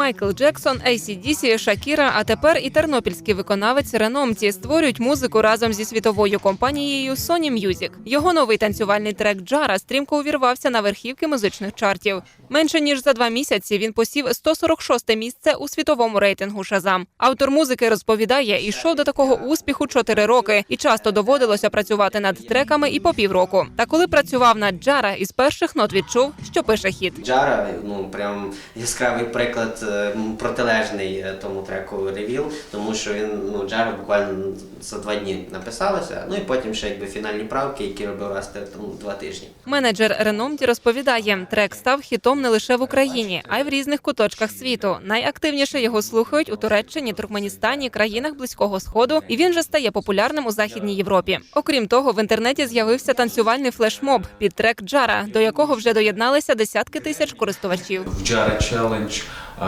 Майкл Джексон, ACDC, Шакіра, а тепер і тернопільський виконавець Реномті створюють музику разом зі світовою компанією Sony Music. Його новий танцювальний трек Джара стрімко увірвався на верхівки музичних чартів. Менше ніж за два місяці він посів 146 місце у світовому рейтингу Шазам. Автор музики розповідає, йшов до такого успіху 4 роки, і часто доводилося працювати над треками і по півроку. Та коли працював над Джара, із перших нот відчув, що пише хіт. Джара, ну прям яскравий приклад протилежний е, тому треку Ревіл, тому що він ну Джара буквально за два дні написалося. Ну і потім ще якби фінальні правки, які робив Растер тому два тижні. Менеджер Реномті розповідає, трек став хітом не лише в Україні, а й в різних куточках світу. Найактивніше його слухають у Туреччині, Туркменістані, країнах Близького Сходу, і він вже стає популярним у Західній Європі. Окрім того, в інтернеті з'явився танцювальний флешмоб під трек Джара, до якого вже доєдналися десятки тисяч користувачів. В Challenge е,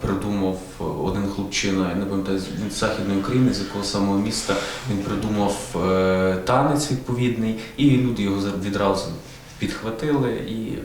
придумав один хлопчина, я не пам'ятаю, з Західної України, з якого самого міста. Він придумав е, танець відповідний, і люди його відразу підхватили і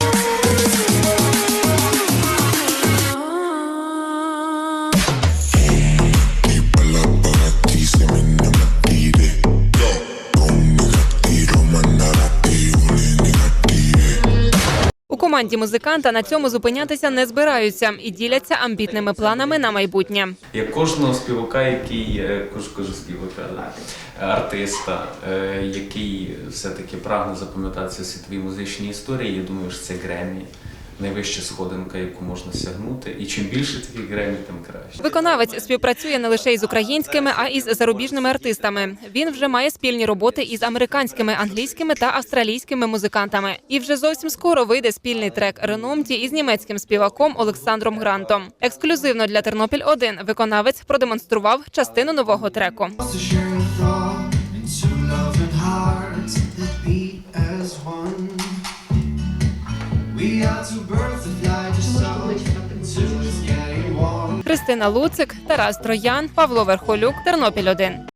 команді музиканта на цьому зупинятися не збираються і діляться амбітними планами на майбутнє. як кожного співака, який е, кож, кож співака, артиста, е, який все-таки прагне запам'ятатися світовій музичній історії, я думаю, що це Гремі. Найвища сходинка, яку можна сягнути, і чим більше таких гремів, тим краще. Виконавець співпрацює не лише із українськими, а й з зарубіжними артистами. Він вже має спільні роботи із американськими, англійськими та австралійськими музикантами. І вже зовсім скоро вийде спільний трек Реномті із німецьким співаком Олександром Грантом. Ексклюзивно для Тернопіль 1 виконавець продемонстрував частину нового треку. Христина Луцик, Тарас Троян, Павло Верхолюк, Тернопіль 1